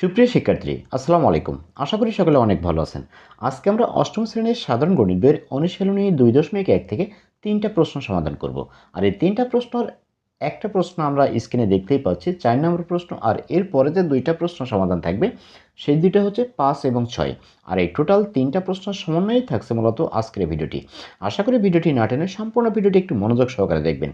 সুপ্রিয় শিক্ষার্থী, আসসালামু আলাইকুম। আশা করি সকলে অনেক ভালো আছেন। আজকে আমরা অষ্টম শ্রেণির সাধারণ গণিত বইয়ের অনুশীলনী দুই দশমিক এক থেকে তিনটা প্রশ্ন সমাধান করব। আর এই তিনটা প্রশ্নর একটা প্রশ্ন আমরা স্ক্রিনে দেখতেই পাচ্ছি, চার নম্বর প্রশ্ন। আর এর পরে যে দুইটা প্রশ্ন সমাধান থাকবে সেই দুইটা হচ্ছে পাঁচ এবং ছয়। আর এই টোটাল তিনটা প্রশ্ন সমন্বয়েই থাকছে মূলত আজকের ভিডিওটি। আশা করি ভিডিওটি না টেনে সম্পূর্ণ ভিডিওটি একটু মনোযোগ সহকারে দেখবেন।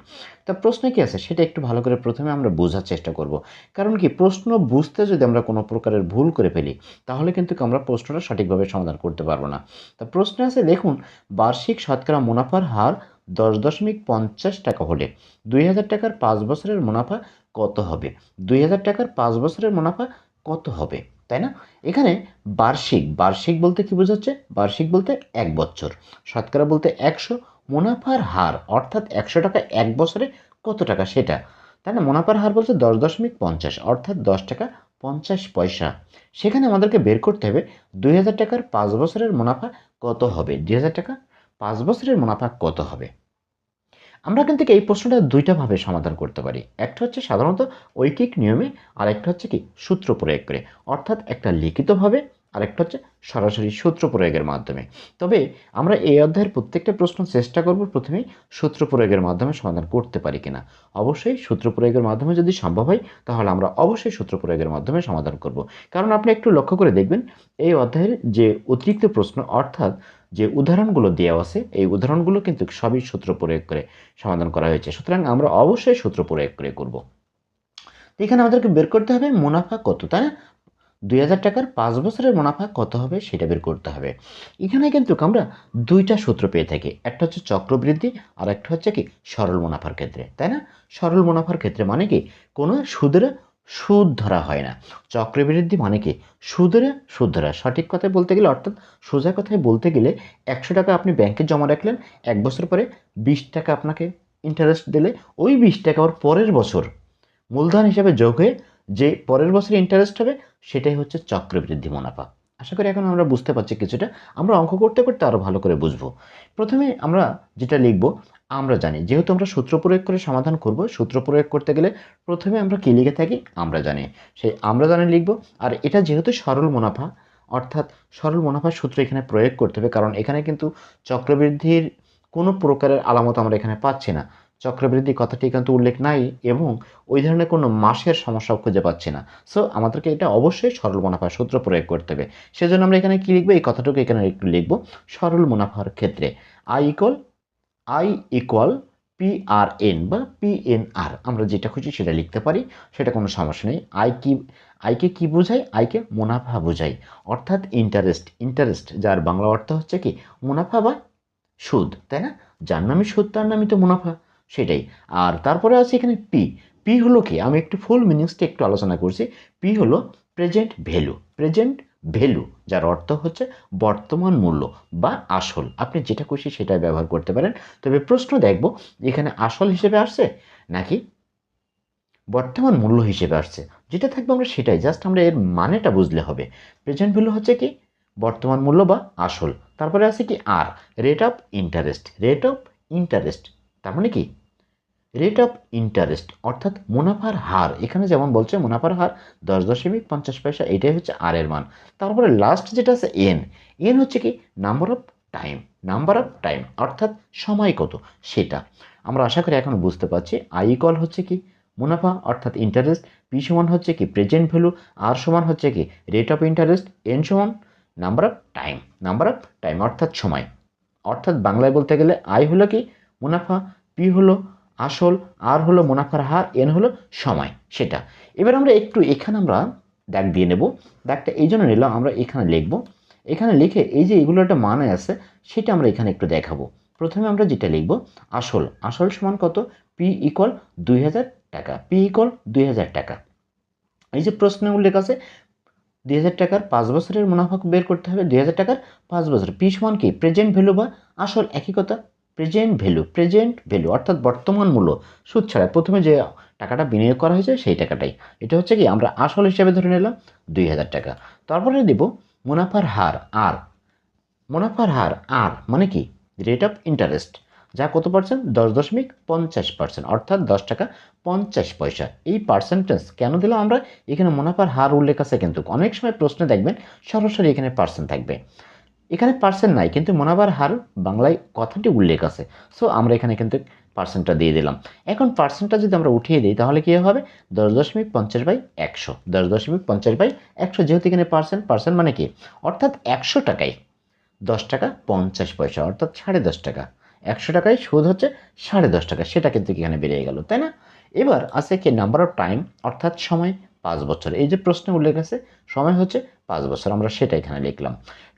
তা প্রশ্ন কি আছে? সেটা একটু ভালো করে প্রথমে আমরা বোঝার চেষ্টা করব। কারণ কি প্রশ্ন বুঝতে যদি আমরা কোনো প্রকারের ভুল করে ফেলি, তাহলে কিন্তু আমরা প্রশ্নটা সঠিকভাবে সমাধান করতে পারব না। তা প্রশ্ন আছে, দেখুন, বার্ষিক শতকরা মুনাফার হার দশ দশমিক পঞ্চাশ টাকা হলে দুই হাজার টাকার পাঁচ বছরের মুনাফা কত হবে? দুই হাজার টাকার পাঁচ বছরের মুনাফা কত হবে? তাই না? এখানে বার্ষিক বার্ষিক বলতে কি বোঝাচ্ছে? বার্ষিক বলতে এক বছর। শতকরা বলতে একশো, মুনাফার হার, অর্থাৎ একশো টাকা এক বছরে কত টাকা সেটা? তাই না? মুনাফার হার বলছে দশ দশমিক পঞ্চাশ, অর্থাৎ দশ টাকা পঞ্চাশ পয়সা। সেখানে আমাদেরকে বের করতে হবে দুই হাজার টাকার পাঁচ বছরের মুনাফা কত হবে? দুই হাজার টাকা পাঁচ বছরের মুনাফা কত হবে? আমরা কিন্তু এই প্রশ্নটা দুইটাভাবে সমাধান করতে পারি। একটা হচ্ছে সাধারণত ঐকিক নিয়মে, আর একটা হচ্ছে কি সূত্র প্রয়োগ করে। অর্থাৎ একটা লিখিতভাবে আর একটা হচ্ছে সরাসরি সূত্র প্রয়োগের মাধ্যমে। তবে আমরা এই অধ্যায়ের প্রত্যেকটা প্রশ্ন চেষ্টা করব প্রথমেই সূত্র প্রয়োগের মাধ্যমে সমাধান করতে পারি কিনা। অবশ্যই সূত্র প্রয়োগের মাধ্যমে যদি সম্ভব হয়, তাহলে আমরা অবশ্যই সূত্র প্রয়োগের মাধ্যমে সমাধান করব। কারণ আপনি একটু লক্ষ্য করে দেখবেন, এই অধ্যায়ের যে অতিরিক্ত প্রশ্ন, অর্থাৎ যে উদাহরণগুলো দেওয়া আছে, এই উদাহরণগুলো কিন্তু সবই সূত্র প্রয়োগ করে সমাধান করা হয়েছে। সুতরাং আমরা অবশ্যই সূত্র প্রয়োগ করে করব। তো এখানে আমাদেরকে বের করতে হবে মুনাফা কত, তাই না? দুই হাজার টাকার পাঁচ বছরের মুনাফা কত হবে সেটা বের করতে হবে। এখানে কিন্তু আমরা দুইটা সূত্র পেয়ে থাকি। একটা হচ্ছে চক্রবৃদ্ধি আর একটা হচ্ছে কি সরল মুনাফার ক্ষেত্রে, তাই না? সরল মুনাফার ক্ষেত্রে মানে কি? কোনো সুদের সুদ ধরা হয় না। চক্রবৃদ্ধি মানে কি? সুদের সুদ ধরা সঠিক কথায় বলতে গেলে, অর্থাৎ সোজা কথায় বলতে গেলে, একশো টাকা আপনি ব্যাংকে জমা রাখলেন, এক বছর পরে বিশ টাকা আপনাকে ইন্টারেস্ট দিলে, ওই বিশ টাকা ওর পরের বছর। মূলধন হিসাবে যোগ হয়ে যে পরের বছর ইন্টারেস্ট হবে, সেটাই হচ্ছে চক্রবৃদ্ধি মুনাফা। আশা করি এখন আমরা বুঝতে পারছি কিছুটা। আমরা অঙ্ক করতে করতে আরও ভালো করে বুঝব। প্রথমে আমরা যেটা লিখব, আমরা জানি। যেহেতু আমরা সূত্র প্রয়োগ করে সমাধান করব, সূত্র প্রয়োগ করতে গেলে প্রথমে আমরা কী লিখে থাকি? আমরা জানি। সেই আমরা জানি লিখব। আর এটা যেহেতু সরল মুনাফা, অর্থাৎ সরল মুনাফার সূত্র এখানে প্রয়োগ করতে হবে, কারণ এখানে কিন্তু চক্রবৃদ্ধির কোনো প্রকারের আলামত আমরা এখানে পাচ্ছি না। চক্রবৃদ্ধি কথাটি কিন্তু উল্লেখ নাই এবং ওই ধরনের কোনো মাসের সমস্যাও খুঁজে পাচ্ছি না। সো আমাদেরকে এটা অবশ্যই সরল মুনাফার সূত্র প্রয়োগ করতে হবে। সেজন্য আমরা এখানে কী লিখব? এই কথাটুকু এখানে একটু লিখব। সরল মুনাফার ক্ষেত্রে I equal I equal P R N বা পি এন আর আমরা যেটা খুশি সেটা লিখতে পারি, সেটা কোনো সমস্যা নেই। আই কি আইকে কি বোঝায়? আইকে মুনাফা বোঝায়। অর্থাৎ ইন্টারেস্ট ইন্টারেস্ট যার বাংলা অর্থ হচ্ছে কি, মুনাফা বা সুদ, তাই না? যার নামে সুদ, তার নামই তো মুনাফা। সেটাই। আর তারপরে আছে এখানে পি পি হলো কি? আমি একটু ফুল মিনিংসটা একটু আলোচনা করছি। পি হলো প্রেজেন্ট ভ্যালু প্রেজেন্ট ভ্যালু যার অর্থ হচ্ছে বর্তমান মূল্য বা আসল। আপনি যেটা খুশি সেটাই ব্যবহার করতে পারেন। তবে প্রশ্ন দেখব, এখানে আসল হিসেবে আসছে নাকি বর্তমান মূল্য হিসেবে আসছে? যেটা থাকবে আমরা সেটাই। জাস্ট আমরা এর মানেটা বুঝলে হবে। প্রেজেন্ট ভ্যালু হচ্ছে কি? বর্তমান মূল্য বা আসল। তারপরে আছে কি? R rate of interest rate of interest তার মানে কি? রেট অফ ইন্টারেস্ট অর্থাৎ মুনাফার হার, এখানে যেমন বলছে, মুনাফার হার দশ দশমিক পঞ্চাশ পয়সা, এটাই হচ্ছে আর এর মান। তারপরে লাস্ট যেটা আছে এন এন হচ্ছে কি number of time number of time অর্থাৎ সময় কত, সেটা। আমরা আশা করি এখন বুঝতে পারছি। আই ইকল হচ্ছে কি, মুনাফা, অর্থাৎ ইন্টারেস্ট পি সমান হচ্ছে কি প্রেজেন্ট ভ্যালু আর সমান হচ্ছে কি রেট অফ ইন্টারেস্ট এন সমান number of time number of time অর্থাৎ সময়। অর্থাৎ বাংলায় বলতে গেলে আই হলো কি, মুনাফা পি হলো আসল, আর হলো মুনাফার হার, এন হলো সময়, সেটা। এবার আমরা একটু এখানে আমরা দাগ দিয়ে নেব। দাগটা এই জন্য নিলাম, আমরা এখানে লিখব। এখানে লিখে এই যে এগুলো একটা মানে আছে, সেটা আমরা এখানে একটু দেখাবো। প্রথমে আমরা যেটা লিখব, আসল। আসল সমান কত? পি ইকল দুই হাজার টাকা। পি ইকল দুই হাজার টাকা। এই যে প্রশ্নে উল্লেখ আছে, দুই হাজার টাকার পাঁচ বছরের মুনাফা বের করতে হবে, দুই হাজার টাকার পাঁচ বছর। পি সমান কি? প্রেজেন্ট ভ্যালু বা আসল একই কথা? প্রেজেন্ট ভ্যালু প্রেজেন্ট ভ্যালু অর্থাৎ বর্তমান মূল্য সুদ ছাড়া প্রথমে যে টাকাটা বিনিয়োগ করা হয়েছে সেই টাকাটাই। এটা হচ্ছে কি, আমরা আসল হিসাবে ধরে নিলাম দুই হাজার টাকা। তারপরে দিব মুনাফার হার, আর। মুনাফার হার, আর মানে কি? রেট অফ ইন্টারেস্ট যা কত পার্সেন্ট দশ দশমিক পঞ্চাশ পার্সেন্ট অর্থাৎ দশ টাকা পঞ্চাশ পয়সা। এই পার্সেন্টেজ কেন দিলাম আমরা? এখানে মুনাফার হার উল্লেখ আছে কিন্তু অনেক সময় প্রশ্নে দেখবেন সরাসরি এখানে পার্সেন্ট থাকবে। এখানে পার্সেন্ট নাই, কিন্তু মুনাফার হার বাংলায় কথাটি উল্লেখ আছে। সো আমরা এখানে কিন্তু পার্সেন্টটা দিয়ে দিলাম। এখন পার্সেন্টটা যদি আমরা উঠিয়ে দিই, তাহলে কী হবে? দশ দশমিক পঞ্চাশ বাই একশো। দশ দশমিক পঞ্চাশ বাই একশো, যেহেতু এখানে পার্সেন্ট পার্সেন্ট মানে কি? অর্থাৎ একশো টাকায় দশ টাকা পঞ্চাশ পয়সা, অর্থাৎ সাড়ে দশ টাকা। একশো টাকায় সুদ হচ্ছে সাড়ে দশ টাকা, সেটা কিন্তু এখানে বেড়ে গেল, তাই না? এবার আছে কি নাম্বার অফ টাইম অর্থাৎ সময়, পাঁচ বছর। এই যে প্রশ্নে উল্লেখ আছে, সময় হচ্ছে পাঁচ বছর আমরা সেটা এখানে লিখলাম।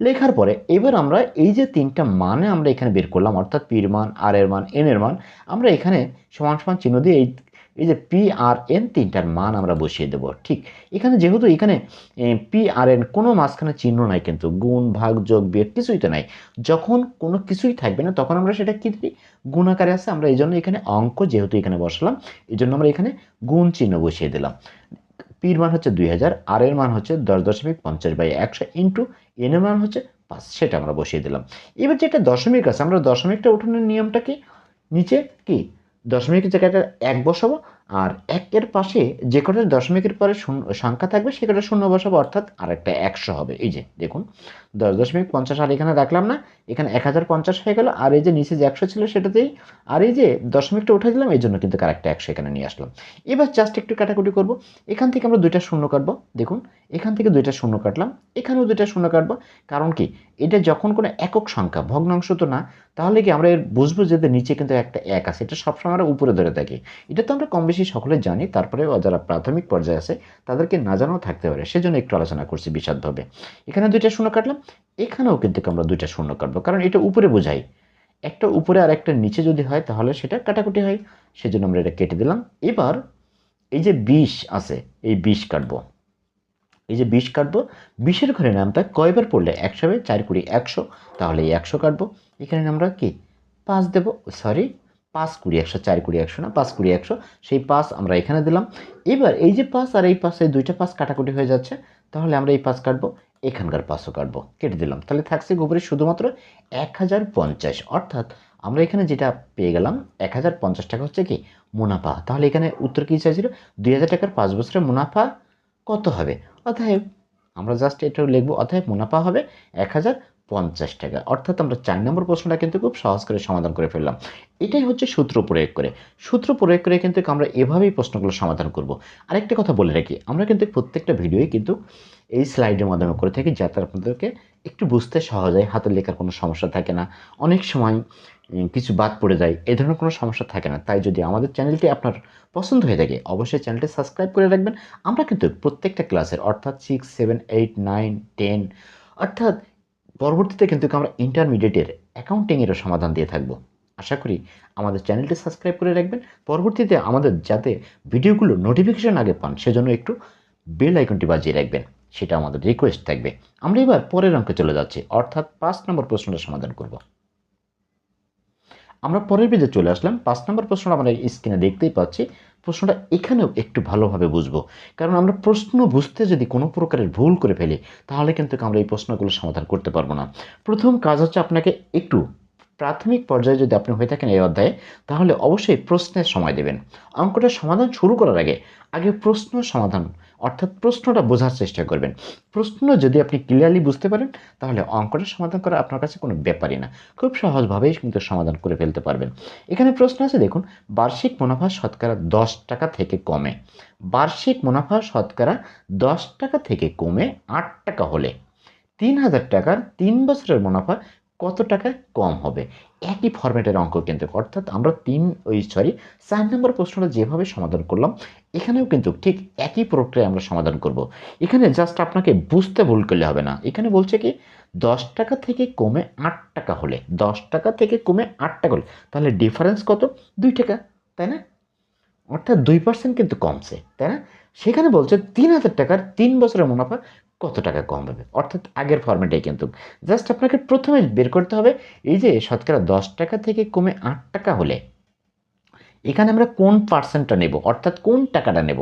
লেখার পরে এবার আমরা এই যে তিনটা মানে আমরা এখানে বের করলাম, অর্থাৎ পির মান, আর এর মান, এন এর মান, আমরা এখানে সমান সমান চিহ্ন দিয়ে এই এই যে পি, আর, এন তিনটার মান আমরা বসিয়ে দেবো। ঠিক, এখানে যেহেতু এখানে পি, আর, এন কোনো মাঝখানে চিহ্ন নাই কিন্তু, গুণ, ভাগ, যোগ, বিয়োগ কিছুই তো নাই। যখন কোনো কিছুই থাকবে না, তখন আমরা সেটা কী গুণ আকারে আছে, আমরা এই জন্য এখানে অঙ্ক যেহেতু এখানে বসালাম, এই জন্য আমরা এখানে গুণ চিহ্ন বসিয়ে দিলাম। পির মান হচ্ছে দুই হাজার আর এর মান হচ্ছে দশ দশমিক পঞ্চাশ বাই একশো ইন্টু এন এর মান হচ্ছে পাঁচ, সেটা আমরা বসিয়ে দিলাম। এবার যেটা দশমিক আছে, আমরা দশমিকটা উঠানোর নিয়মটা কি? নিচে কি? দশমিকের জায়গাটা এক বসাবো আর একের পাশে যে কটা দশমিকের পরে সংখ্যা থাকবে সে কটা শূন্য বসাবো, অর্থাৎ আরেকটা একশো হবে। এই যে, দেখুন, দশ দশমিক পঞ্চাশ, আর এখানে রাখলাম না, এখানে এক হাজার পঞ্চাশ হয়ে গেল, আর এই যে নিচে যে একশো ছিল সেটাতেই, আর এই যে দশমিকটা উঠে দিলাম, এই জন্য কিন্তু আরেকটা একশো এখানে নিয়ে আসলাম। এবার জাস্ট একটু কাটাকুটি করব। এখান থেকে আমরা দুইটা শূন্য কাটবো, দেখুন, এখান থেকে দুইটা শূন্য কাটলাম, এখানেও দুইটা শূন্য কাটবো, কারণ কি, এটা যখন কোনো একক সংখ্যা, ভগ্নাংশ তো না, তাহলে কি আমরা এর বুঝব যে নিচে কিন্তু একটা এক আছে, এটা সবসময় আমরা উপরে ধরে থাকি। এটা তো আমরা কম বেশি সকলে জানি তারপরে যারা প্রাথমিক পর্যায়ে আছে, তাদেরকে না জানাও থাকতে পারে। সেজন্য একটু আলোচনা করছি বিশদভাবে এখানে দুইটা শূন্য কাটলাম, এখানেও কিন্তু আমরা দুইটা শূন্য কাটবো, কারণ এটা উপরে বোঝাই। একটা উপরে আর একটা নিচে যদি হয়, তাহলে সেটা কাটাকুটি হয়। সেজন্য আমরা এটা কেটে দিলাম। এবার এই যে বিষ আছে, এই বিষ কাটবো। এই যে বিষ কাটবো, বিষের ঘরে নামটা কয়বার পড়লে একশো হবে? চার কুড়ি একশো, তাহলে এই একশো কাটবো। এখানে আমরা কি? পাঁচ দেবো সরি পাঁচ কুড়ি একশো, চার কুড়ি একশো না, পাঁচ কুড়ি একশো, সেই পাঁচ আমরা এখানে দিলাম। এবার এই যে পাঁচ আর এই পাশে দুইটা পাঁচ কাটাকুটি হয়ে যাচ্ছে, তাহলে আমরা এই পাঁচ কাটবো, এখানকার পাঁচও কাটবো, কেটে দিলাম। তাহলে থাকছে গোবরে শুধুমাত্র এক হাজার পঞ্চাশ, অর্থাৎ আমরা এখানে যেটা পেয়ে গেলাম এক হাজার পঞ্চাশ টাকা হচ্ছে কি? মুনাফা। তাহলে এখানে উত্তর কী চাইছিল? দুই হাজার টাকার পাঁচ বছরের মুনাফা কত হবে? অতএব আমরা জাস্ট এটা লিখব, অতএব মুনাফা হবে এক হাজার পঞ্চাশ টাকা। অর্থাৎ আমরা চার নম্বর প্রশ্নটা কিন্তু খুব সহজ করে সমাধান করে ফেললাম। এটাই হচ্ছে সূত্র প্রয়োগ করে। সূত্র প্রয়োগ করে কিন্তু আমরা এভাবেই প্রশ্নগুলো সমাধান করব। আরেকটা কথা বলে রাখি, আমরা কিন্তু প্রত্যেকটা ভিডিওই কিন্তু এই স্লাইডের মাধ্যমে করে থাকি যাতে আপনাদেরকে একটু বুঝতে সহজ হয়, হাতের লেখার কোনো সমস্যা থাকে না। অনেক সময় কিছু বাদ পড়ে যায়, এ ধরনের কোনো সমস্যা থাকে না। তাই যদি আমাদের চ্যানেলটি আপনার পছন্দ হয়ে থাকে, অবশ্যই চ্যানেলটি সাবস্ক্রাইব করে রাখবেন। আমরা কিন্তু প্রত্যেকটা ক্লাসের, অর্থাৎ six seven eight nine ten অর্থাৎ পরবর্তীতে কিন্তু আমরা ইন্টারমিডিয়েটের অ্যাকাউন্টিংয়েরও সমাধান দিয়ে থাকব। আশা করি আমাদের চ্যানেলটি সাবস্ক্রাইব করে রাখবেন। পরবর্তীতে আমাদের যাতে ভিডিওগুলো নোটিফিকেশান আগে পান, সেজন্য একটু বেল আইকনটি বাজিয়ে রাখবেন, সেটা আমাদের রিকোয়েস্ট থাকবে। আমরা এবার পরের অঙ্কে চলে যাচ্ছি, অর্থাৎ পাঁচ নম্বর প্রশ্নটা সমাধান করব। আমরা পরের পেজে চলে আসলাম। পাঁচ নম্বর প্রশ্নটা আমরা স্ক্রিনে দেখতেই পাচ্ছি। প্রশ্নটা এখানেও একটু ভালোভাবে বুঝব। কারণ আমরা প্রশ্ন বুঝতে যদি কোনো প্রকারের ভুল করে ফেলি, তাহলে কিন্তু আমরা এই প্রশ্নগুলো সমাধান করতে পারব না। প্রথম কাজ হচ্ছে আপনাকে একটু প্রাথমিক পর্যায়ে যদি আপনি হয়ে থাকেন এই অধ্যায়ে, তাহলে অবশ্যই প্রশ্নের সময় দেবেন। অঙ্কটা সমাধান শুরু করার আগে আগে প্রশ্ন সমাধান, অর্থাৎ প্রশ্নটা বোঝার চেষ্টা করবেন। প্রশ্ন যদি আপনি ক্লিয়ারলি বুঝতে পারেন, তাহলে অঙ্কটা সমাধান করা আপনার কাছে কোনো ব্যাপারই না। খুব সহজভাবেই কিন্তু সমাধান করে ফেলতে পারবেন। এখানে প্রশ্ন আছে, দেখুন, বার্ষিক মুনাফা শতকরা দশ টাকা থেকে কমে। বার্ষিক মুনাফা শতকরা দশ টাকা থেকে কমে আট টাকা হলে। তিন হাজার টাকার তিন বছরের মুনাফা কত টাকা কম হবে? একই ফরম্যাটের অঙ্ক কিন্তু, অর্থাৎ আমরা তিন, ওই সরি চার নম্বর প্রশ্নটা যেভাবে সমাধান করলাম, এখানেও কিন্তু ঠিক একই প্রক্রিয়ায় আমরা সমাধান করব। এখানে জাস্ট আপনাকে বুঝতে ভুল করলে হবে না। এখানে বলছে কি, দশ টাকা থেকে কমে আট টাকা হলে, দশ টাকা থেকে কমে আট টাকা হলে, তাহলে ডিফারেন্স কত? দুই টাকা, তাই না? অর্থাৎ দুই পার্সেন্ট কিন্তু কমছে, তাই না? সেখানে বলছে তিন হাজার টাকার তিন বছরের মুনাফা কত টাকা কম হবে? অর্থাৎ আগের ফর্মেটাই কিন্তু। জাস্ট আপনাকে প্রথমে বের করতে হবে, এই যে শতকরা দশ টাকা থেকে কমে আট টাকা হলে, এখানে আমরা কোন পার্সেন্টটা নেব? অর্থাৎ কোন টাকাটা নেব?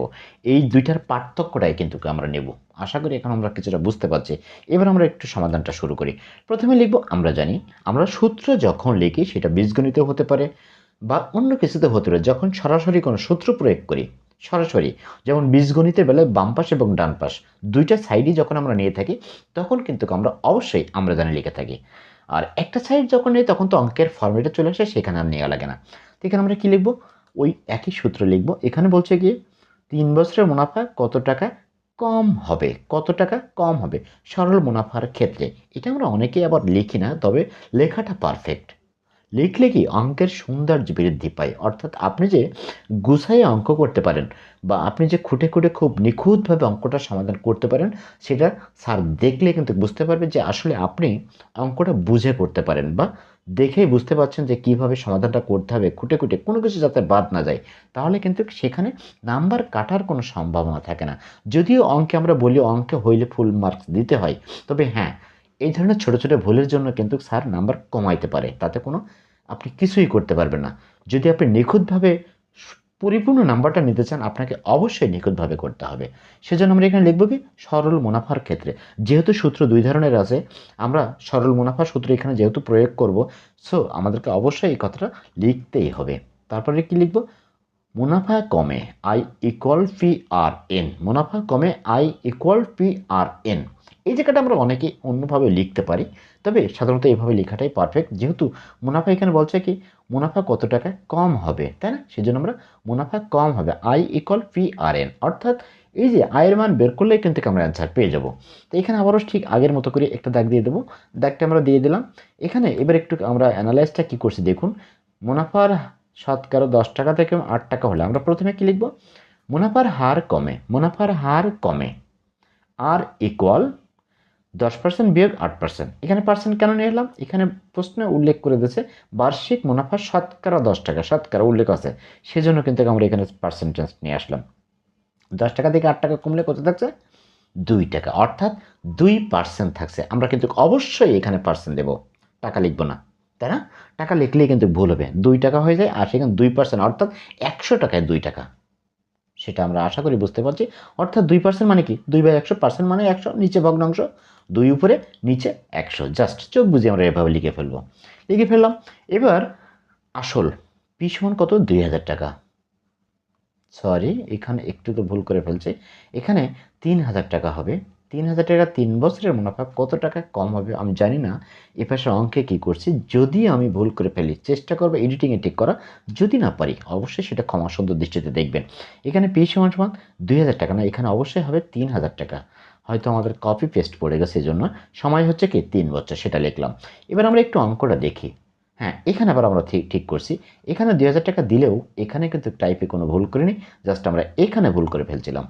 এই দুইটার পার্থক্যটাই কিন্তু আমরা নেব। আশা করি এখন আমরা কিছুটা বুঝতে পারছি। এবার আমরা একটু সমাধানটা শুরু করি। প্রথমে লিখব, আমরা জানি, আমরা সূত্র যখন লিখি, সেটা বীজগণিতেও হতে পারে বা অন্য কিছুতে হতে পারে। যখন সরাসরি কোনো সূত্র প্রয়োগ করি সরাসরি, যেমন বীজগণিতের বেলায় বাম পাশ এবং ডান পাশ, দুইটা সাইডই যখন আমরা নিয়ে থাকি, তখন কিন্তু আমরা অবশ্যই আমরা জানি লিখে থাকি। আর একটা সাইড যখন নেই, তখন তো অঙ্কের ফর্মেটে চলে আসে, সেখানে আর নেওয়া লাগে না। তো এখানে আমরা কী লিখব? ওই একই সূত্র লিখব। এখানে বলছে কি তিন বছরের মুনাফা কত টাকা কম হবে? কত টাকা কম হবে? সরল মুনাফার ক্ষেত্রে। এটা আমরা অনেকেই আবার লিখি না, তবে লেখাটা পারফেক্ট লিখলে কি অঙ্কের সৌন্দর্য বৃদ্ধি পায়? অর্থাৎ আপনি যে গুছাইয়ে অঙ্ক করতে পারেন বা আপনি যে খুঁটে খুঁটে খুব নিখুঁতভাবে অঙ্কটা সমাধান করতে পারেন, সেটা স্যার দেখলে কিন্তু বুঝতে পারবে যে আসলে আপনি অঙ্কটা বুঝে করতে পারেন বা দেখেই বুঝতে পারছেন যে কীভাবে সমাধানটা করতে হবে, খুঁটে খুঁটে কোনো কিছু যাতে বাদ না যায়। তাহলে কিন্তু সেখানে নাম্বার কাটার কোনো সম্ভাবনা থাকে না। যদিও অঙ্কে আমরা বলি অঙ্কে হইলে ফুল মার্কস দিতে হয়, তবে হ্যাঁ এই ধরনের ছোটো ছোটো ভুলের জন্য কিন্তু স্যার নাম্বার কমাইতে পারে। তাতে কোনো আপনি কিছুই করতে পারবেন না। যদি আপনি নিখুঁতভাবে পরিপূর্ণ নাম্বারটা নিতে চান, আপনাকে অবশ্যই নিখুঁতভাবে করতে হবে। সেজন্য আমরা এখানে লিখব কি? সরল মুনাফার ক্ষেত্রে। যেহেতু সূত্র দুই ধরনের আছে, আমরা সরল মুনাফার সূত্র এখানে যেহেতু প্রয়োগ করব সো আমাদেরকে অবশ্যই এই কথাটা লিখতেই হবে। তারপরে কি লিখব? মুনাফা কমে I equal P R N মুনাফা কমে I equal P R N এই জায়গাটা আমরা অনেকে অন্যভাবে লিখতে পারি, তবে সাধারণত এইভাবে লেখাটাই পারফেক্ট যেহেতু মুনাফা এখানে বলছে কি, মুনাফা কত টাকা কম হবে, তাই না? সেজন্য আমরা মুনাফা কম হবে I equal P R N অর্থাৎ এই যে আয়ের মান বের করলেই কিন্তু আমরা অ্যান্সার পেয়ে যাব। তো এখানে আবারও ঠিক আগের মতো করে একটা দাগ দিয়ে দেবো। দাগটা আমরা দিয়ে দিলাম। এখানে এবার একটু আমরা অ্যানালাইসটা কী করছি দেখুন, মুনাফার শতকরা দশ টাকা থেকে আট টাকা হলে। আমরা প্রথমে কী লিখব? মুনাফার হার কমে, মুনাফার হার কমে। আর ইকুয়াল দশ পার্সেন্ট বিয়োগ আট পার্সেন্ট এখানে পার্সেন্ট কেন নিয়ে এলাম? এখানে প্রশ্নে উল্লেখ করে দিয়েছে, বার্ষিক মুনাফা শতকরা দশ টাকা শতকরা উল্লেখ আছে। সেজন্য কিন্তু আমরা এখানে পার্সেন্টেজ নিয়ে আসলাম। দশ টাকা থেকে আট টাকা কমলে কত থাকছে? দুই টাকা। অর্থাৎ দুই পার্সেন্ট থাকছে। আমরা কিন্তু অবশ্যই এখানে পার্সেন্ট দেবো। টাকা লিখব না। তাই না টাকা লিখলেই কিন্তু ভুল হবে। দুই টাকা হয়ে যায়, আর সেখানে দুই পার্সেন্ট অর্থাৎ একশো টাকায় দুই টাকা। সেটা আমরা আশা করি বুঝতে পারছি। অর্থাৎ দুই পার্সেন্ট মানে কি? দুই বাই একশো পার্সেন্ট মানে একশো, নিচে ভগ্নাংশ। দুই উপরে, নিচে একশো। জাস্ট চোখ বুঝে আমরা এভাবে লিখে ফেলব। লিখে ফেললাম। এবার আসল পি সমান কত? দুই হাজার টাকা। সরি এখানে একটু তো ভুল করে ফেলছে। এখানে তিন হাজার টাকা হবে। তিন হাজার টাকা তিন বছরের মুনাফা কত টাকা কম হবে আমি জানি না। এ পাশে অঙ্কে কী করছি? যদি আমি ভুল করে ফেলি, চেষ্টা করব এডিটিংয়ে ঠিক করা। যদি না পারি, অবশ্যই সেটা ক্ষমা সুন্দর দৃষ্টিতে দেখবেন। এখানে পি সমান সমান দুই হাজার টাকা না, এখানে অবশ্যই হবে তিন হাজার টাকা। হয়তো আমাদের কপি পেস্ট পড়ে গেছে এই জন্য সময় হচ্ছে কি? তিন বছর, সেটা লিখলাম। এবার আমরা একটু অঙ্কটা দেখি। হ্যাঁ এখানে আবার আমরা ঠিক ঠিক করছি। এখানে দুই হাজার টাকা দিলেও এখানে কিন্তু টাইপে কোনো ভুল করিনি জাস্ট আমরা এখানে ভুল করে ফেলছিলাম।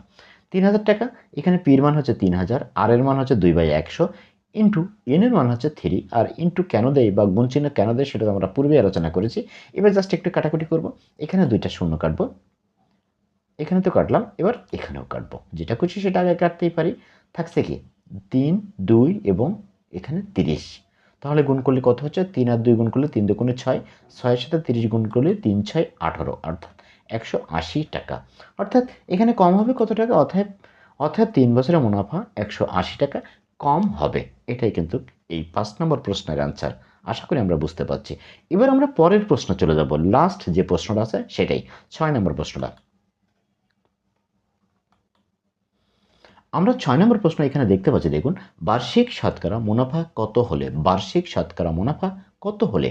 তিন হাজার টাকা, এখানে পির মান হচ্ছে তিন হাজার আর এর মান হচ্ছে দুই বাই একশো ইন্টু এনের মান হচ্ছে থ্রি আর ইন্টু কেন দেয় বা গুণ চিহ্ন কেন দেয় সেটা আমরা পূর্বে আলোচনা করেছি। এবার জাস্ট একটু কাটাকুটি করব। এখানে দুইটা শূন্য কাটবো। এখানে তো কাটলাম, এবার এখানেও কাটবো। যেটা খুশি সেটা আগে কাটতেই পারি। থাকছে কি? তিন, দুই এবং এখানে তিরিশ। তাহলে গুণ করলে কত হচ্ছে? তিন আর দুই গুণ করলে তিন দু দুগুণে ছয়। ছয়ের সাথে তিরিশ গুণ করলে তিন, ছয়, আঠারো। অর্থাৎ একশো আশি টাকা। অর্থাৎ এখানে কম হবে কত টাকা? অর্থাৎ অর্থাৎ তিন বছরের মুনাফা একশো আশি টাকা কম হবে। এটাই কিন্তু এই পাঁচ নম্বর প্রশ্নের অ্যান্সার আশা করি আমরা বুঝতে পারছি। এবার আমরা পরের প্রশ্ন চলে যাব। লাস্ট যে প্রশ্নটা আছে, সেটাই। ছয় নম্বর প্রশ্নটা। আমরা ছয় নম্বর প্রশ্ন এখানে দেখতে পাচ্ছি। দেখুন, বার্ষিক শতকরা মুনাফা কত হলে? বার্ষিক শতকরা মুনাফা কত হলে?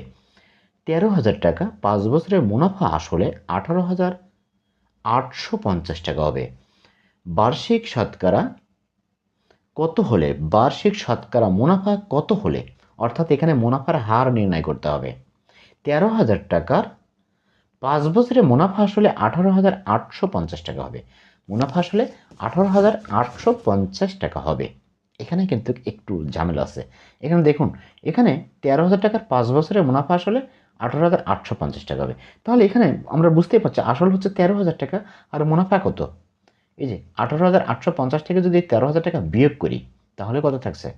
তেরো হাজার টাকা পাঁচ বছরের মুনাফা আসলে আঠারো হাজার আটশো পঞ্চাশ টাকা হবে। বার্ষিক শতকরা কত হলে? বার্ষিক শতকরা মুনাফা কত হলে? অর্থাৎ এখানে মুনাফার হার নির্ণয় করতে হবে। তেরো হাজার টাকার পাঁচ বছরে মুনাফা আসলে আঠারো হাজার আটশো পঞ্চাশ টাকা হবে। মুনাফা আসলে আঠারো হাজার আটশো পঞ্চাশ টাকা হবে। এখানে কিন্তু একটু ঝামেলা আছে। এখানে দেখুন, এখানে তেরো হাজার টাকার পাঁচ বছরের মুনাফা আসলে আঠারো হাজার আটশো পঞ্চাশ টাকা হবে। তাহলে এখানে আমরা বুঝতেই পারছি, আসল হচ্ছে তেরো হাজার টাকা আর মুনাফা কত? এই যে আঠারো হাজার আটশো পঞ্চাশ থেকে যদি তেরো হাজার টাকা বিয়োগ করি, তাহলে কত থাকছে?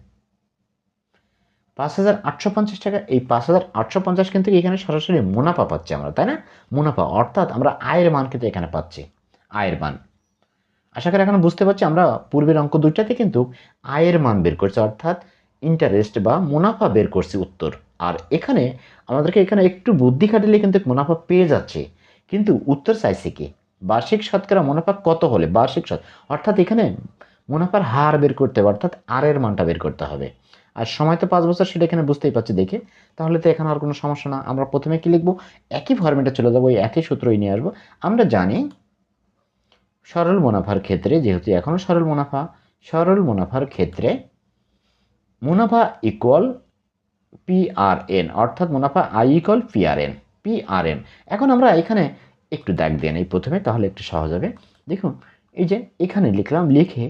পাঁচ হাজার আটশো পঞ্চাশ টাকা, এই পাঁচ হাজার আটশো পঞ্চাশ কিন্তু এখানে সরাসরি মুনাফা পাচ্ছি আমরা, তাই না? মুনাফা, অর্থাৎ আমরা আয়ের মান কিন্তু এখানে পাচ্ছি, আয়ের মান। আশা করি এখন বুঝতে পারছি, আমরা পূর্বের অঙ্ক দুইটাতে কিন্তু আয়ের মান বের করছি, অর্থাৎ ইন্টারেস্ট বা মুনাফা বের করছি উত্তর। আর এখানে আমাদেরকে এখানে একটু বুদ্ধি খাটালে কিন্তু মুনাফা পেয়ে যাচ্ছে। কিন্তু উত্তর চাইছে কি? বার্ষিক শতকরা মুনাফা কত হলে? বার্ষিক শত অর্থাৎ এখানে মুনাফার হার বের করতে হবে, অর্থাৎ আরের মানটা বের করতে হবে। আর সময় তো পাঁচ বছর, সেটা এখানে বুঝতেই পারছি দেখে। তাহলে তো এখানে আর কোনো সমস্যা না। আমরা প্রথমে কি লিখব? একই ফর্মেটে চলে যাব, ওই একই সূত্রই নিয়ে আসব। আমরা জানি সরল মুনাফার ক্ষেত্রে, যেহেতু এখনও সরল মুনাফা, সরল মুনাফার ক্ষেত্রে মুনাফা ইকুয়াল পি আর এন অর্থাৎ মুনাফা I equal PRN R N P R N এখন আমরা এখানে একটু দাগ দিয়ে নিই প্রথমে, তাহলে একটু সহজ হবে। দেখুন, এই যে এখানে লিখলাম, লিখে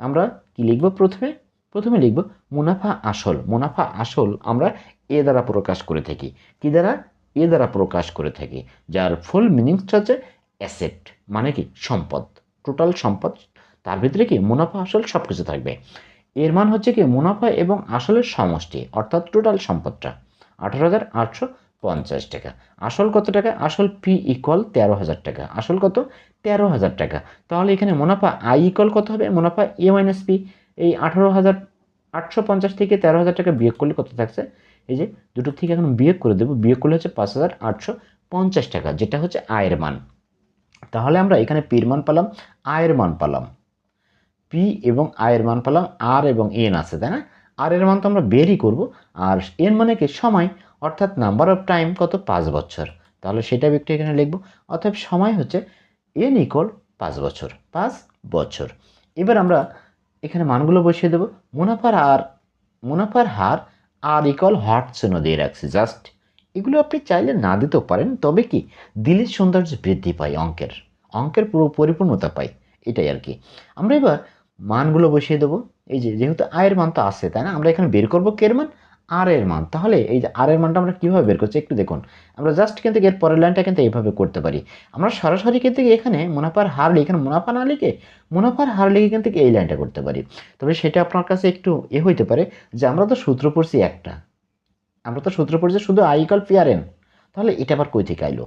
আমরা কি লিখব প্রথমে? প্রথমে লিখব মুনাফা আসল। মুনাফা আসল আমরা এ দ্বারা প্রকাশ করে থাকি। কি দ্বারা? এ দ্বারা প্রকাশ করে থাকি। যার ফুল মিনিংসটা হচ্ছে অ্যাসেট মানে কি সম্পদ। টোটাল সম্পদ, তার ভিতরে কি মুনাফা আসল সব কিছু থাকবে। এর মান হচ্ছে কি মুনাফা এবং আসলের সমষ্টি, অর্থাৎ টোটাল সম্পদটা। আঠারো হাজার আটশো পঞ্চাশ টাকা। আসল কত টাকা? আসল পি ইকুয়াল তেরো হাজার টাকা। আসল কত? তেরো হাজার টাকা। তাহলে এখানে মুনাফা আই ইকুয়াল কত হবে? মুনাফা এ মাইনাস পি এই আঠারো হাজার আটশো পঞ্চাশ থেকে তেরো হাজার টাকা বিয়োগ করলে কত থাকছে? এই যে দুটো থেকে এখন বিয়োগ করে দেবো। বিয়োগ করলে হচ্ছে পাঁচ হাজার আটশো পঞ্চাশ টাকা, যেটা হচ্ছে আয়ের মান। তাহলে আমরা এখানে পির মান পালাম আয়ের মান পেলাম। পি এবং আয়ের মান পেলাম আর এবং এন আছে, তাই না? আর এর মান তো আমরা বেরই করব, আর এন মানে কি? সময়, অর্থাৎ নাম্বার অফ টাইম কত? পাঁচ বছর। তাহলে সেটা একটু এখানে লিখব। অর্থাৎ সময় হচ্ছে এন ইকল পাঁচ বছর পাঁচ বছর। এবার আমরা এখানে মানগুলো বসিয়ে দেবো। মুনাফার আর মুনাফার হার আর ইকল হট চিহ্ন দিয়ে রাখছি জাস্ট এগুলো আপনি চাইলে না দিতেও পারেন, তবে কি? দিলের সৌন্দর্য বৃদ্ধি পায় অঙ্কের। অঙ্কের পুরো পরিপূর্ণতা পাই এটাই আর কি। আমরা এবার মানগুলো বসিয়ে দেবো। এই যে, যেহেতু আয়ের মান তো আছে, তাই না? আমরা এখানে বের করব কের মান? আর এর মান। তাহলে এই যে আর এর মানটা আমরা কীভাবে বের করছি? একটু দেখুন। আমরা জাস্ট কিন্তু এর পরের লাইনটা কিন্তু এইভাবে করতে পারি। আমরা সরাসরি কিন্তু এখানে মুনাফার হার লিখে, এখানে মুনাফা না লিখে মুনাফার হার লিখে কিন্তু এই লাইনটা করতে পারি। তবে সেটা আপনার কাছে একটু এ হইতে পারে যে, আমরা তো সূত্র পড়ছি একটা। আমরা তো সূত্র পড়ছি শুধু আই ইকাল পিআরএন তাহলে এটা আবার কই থেকে আইলো?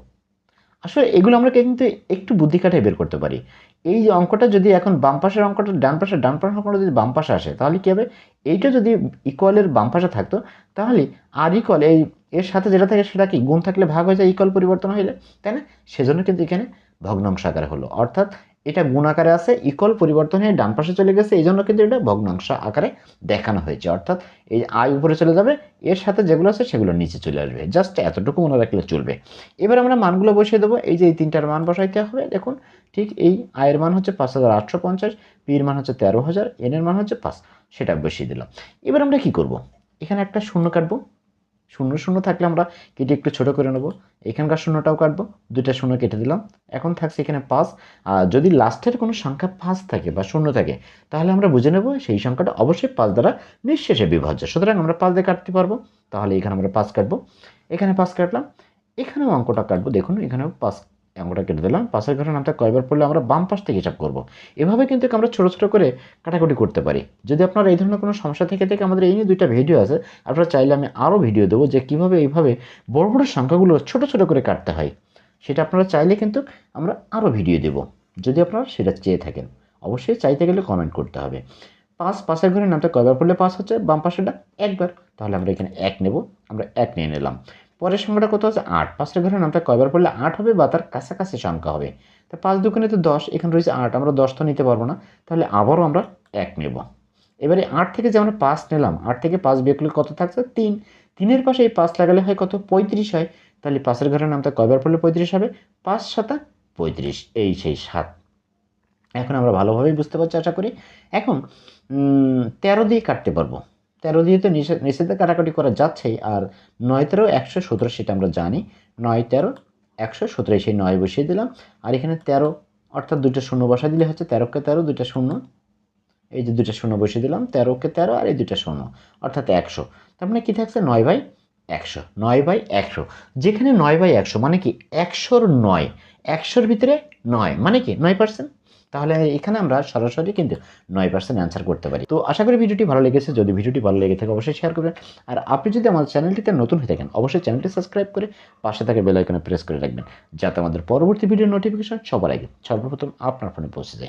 আসলে এগুলো আমরা কিন্তু একটু বুদ্ধি কাটায় বের করতে পারি। এই যে অঙ্কটা যদি এখন বামপাশের অঙ্কটা ডান পাশে ডান পাশের অঙ্কটা যদি বাম পাশে আসে, তাহলে কী হবে? এইটা যদি ইকুয়ালের বাম পাশে থাকতো, তাহলে আর ইকুয়াল এই, এর সাথে যেটা থাকে সেটা কি? গুণ থাকলে ভাগ হয়ে যায় ইকুয়াল পরিবর্তন হইলে তাই না? সেজন্য কিন্তু এখানে ভগ্নাংশ আকারে হলো। অর্থাৎ এটা গুণ আকারে আছে ইকুয়াল পরিবর্তন হয়ে ডান পাশে চলে গেছে এই জন্য কিন্তু এটা ভগ্নাংশ আকারে দেখানো হয়েছে। অর্থাৎ এই আয় উপরে চলে যাবে, এর সাথে যেগুলো আছে সেগুলো নিচে চলে আসবে। জাস্ট এতটুকু মনে রাখলে চলবে। এবার আমরা মানগুলো বসিয়ে দেবো। এই যে এই তিনটার মান বসাইতে হবে, দেখুন, ঠিক এই আয়ের মান হচ্ছে পাঁচ হাজার আটশো পঞ্চাশ পির মান হচ্ছে তেরো হাজার এনের মান হচ্ছে পাঁচ, সেটা বসিয়ে দিলাম। এবার আমরা কি করব? এখানে একটা শূন্য কাটবো। শূন্য শূন্য থাকলে আমরা কেটে একটু ছোটো করে নেব। এখানকার শূন্যটাও কাটবো, দুইটা শূন্য কেটে দিলাম। এখন থাকছে এখানে পাঁচ। আর যদি লাস্টের কোনো সংখ্যা পাঁচ থাকে বা শূন্য থাকে, তাহলে আমরা বুঝে নেব সেই সংখ্যাটা অবশ্যই পাঁচ দ্বারা নিঃশেষে বিভাজ্য। সুতরাং আমরা পাঁচ দিয়ে কাটতে পারব। তাহলে এখানে আমরা পাঁচ কাটবো। এখানে পাঁচ কাটলাম। এখানেও অঙ্কটা কাটবো। দেখুন, এখানেও পাঁচ অঙ্কটা কেটে দিলাম, পাশের ঘরের নামটা কয়বার পড়লে আমরা বাম পাশ থেকে হিসাব করব। এভাবে কিন্তু আমরা ছোটো ছোটো করে কাটাকুটি করতে পারি। যদি আপনার এই ধরনের কোনো সমস্যা থেকে থেকে, আমাদের এই নিয়ে দুইটা ভিডিও আছে। আপনারা চাইলে আমি আরও ভিডিও দেবো যে কীভাবে এইভাবে বড় বড় সংখ্যাগুলো ছোট ছোট করে কাটতে হয়। সেটা আপনারা চাইলে কিন্তু আমরা আরও ভিডিও দেব। যদি আপনারা সেটা চেয়ে থাকেন, অবশ্যই চাইতে গেলে কমেন্ট করতে হবে। পাঁচ, পাশের ঘরের নামটা কয়বার পড়লে পাঁচ হচ্ছে? বাম পাশেটা একবার। তাহলে আমরা এখানে এক নেব, আমরা এক নিয়ে নিলাম। পরের সংখ্যাটা কত আছে? আট। পাঁচের ঘরের নামটা কয়বার পড়লে আট হবে বা তার কাছাকাছি সংখ্যা হবে? তা পাঁচ দুখানে তো দশ, এখানে রয়েছে আট। আমরা দশ তো নিতে পারব না। তাহলে আবারও আমরা এক নেব। এবারে আট থেকে যে আমরা পাঁচ নিলাম, আট থেকে পাঁচ বিয়োগ করলে কত থাকছে? তিন। তিনের পাশে এই পাঁচ লাগালে হয় কত? পঁয়ত্রিশ হয়। তাহলে পাঁচের ঘরের নামটা কয়বার পড়লে পঁয়ত্রিশ হবে? পাঁচ সাতা পঁয়ত্রিশ। এই সেই সাত। এখন আমরা ভালোভাবেই বুঝতে পারছি, আশা করি। এখন তেরো দিয়ে কাটতে পারব। তেরো দিয়ে তো নিষেধ কাটাকাটি করা যাচ্ছেই আর নয় তেরো একশো সতেরো সেটা আমরা জানি। নয় তেরো একশো সতেরো সেই নয় বসিয়ে দিলাম। আর এখানে তেরো, অর্থাৎ দুটো শূন্য বসা দিলে হচ্ছে তেরোকে তেরো, দুইটা শূন্য, এই যে দুটো শূন্য বসিয়ে দিলাম, তেরোকে তেরো আর এই দুটো শূন্য, অর্থাৎ একশো। তার মানে কী থাকছে? নয় বাই একশো, নয় বাই একশো। যেখানে নয় বাই একশো মানে কি? একশোর নয়, একশোর ভিতরে নয় মানে কি? নয় পার্সেন্ট। তাহলে এখানে আমরা সরাসরি কিন্তু নয় পার্সেন্ট অ্যান্সার করতে পারি। তো আশা করি ভিডিওটি ভালো লেগেছে। যদি ভিডিওটি ভালো লেগে থাকে, অবশ্যই শেয়ার করবেন। আর আপনি যদি আমাদের চ্যানেলটিতে নতুন হয়ে থাকেন, অবশ্যই চ্যানেলটি সাবস্ক্রাইব করে পাশে থাকা বেলাইকনে প্রেস করে রাখবেন, যাতে আমাদের পরবর্তী ভিডিও নোটিফিকেশন সবার আগে সর্বপ্রথম আপনার ফোনে পৌঁছে যায়।